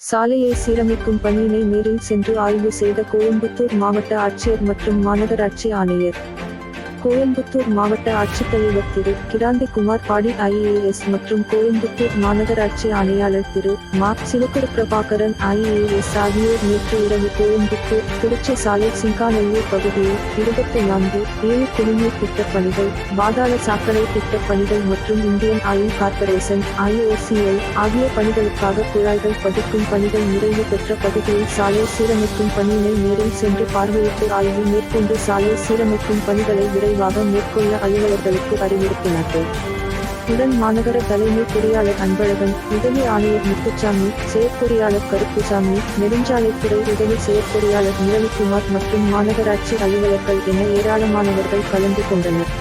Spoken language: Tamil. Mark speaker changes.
Speaker 1: சாலையை சீரமைக்கும் பணியினை நேரில் சென்று ஆய்வு செய்த கோயம்புத்தூர் மாவட்ட ஆட்சியர் மற்றும் மாநகராட்சி ஆணையர். கோயம்புத்தூர் மாவட்ட ஆட்சித்தலைவர் திரு கிராந்திகுமார் பாடி ஐஏஎஸ் மற்றும் கோயம்புத்தூர் மாநகராட்சி ஆணையாளர் திரு மா சிவகுரு பிரபாகரன் ஐஏஎஸ் ஆகியோர் நேற்று இரவு கோயம்புத்தூர் திருச்சி சாலை சிங்காநல்லூர் பகுதியில் இருபத்தி நான்கு ஏழு குடிநீர் திட்டப் பணிகள் பாதாள சாக்கடை திட்டப் பணிகள் மற்றும் இந்தியன் ஆயில் கார்ப்பரேஷன் ஐஓசிஎல் ஆகிய பணிகளுக்காக குழாய்கள் பதிக்கும் பணிகள் நிறைவு பெற்ற பகுதியில் சாலை சீரமைக்கும் பணியினை நேரில் சென்று பார்வையிட்டு ஆய்வு மேற்கொண்டு சாலை சீரமைக்கும் பணிகளை விரைவாக மேற்கொள்ள அலுவலர்களுக்கு அறிவுறுத்தினார்கள். உடன் மாநகர தலைமை பொறியாளர் அன்பழகன் உதவி ஆணையர் முத்துச்சாமி செயற்பொறியாளர் கருப்புசாமி நெடுஞ்சாலைத்துறை உதவி செயற்பொறியாளர் முரளிக்குமார் மற்றும் மாநகராட்சி அலுவலர்கள் என ஏராளமானவர்கள் கலந்து கொண்டனர்.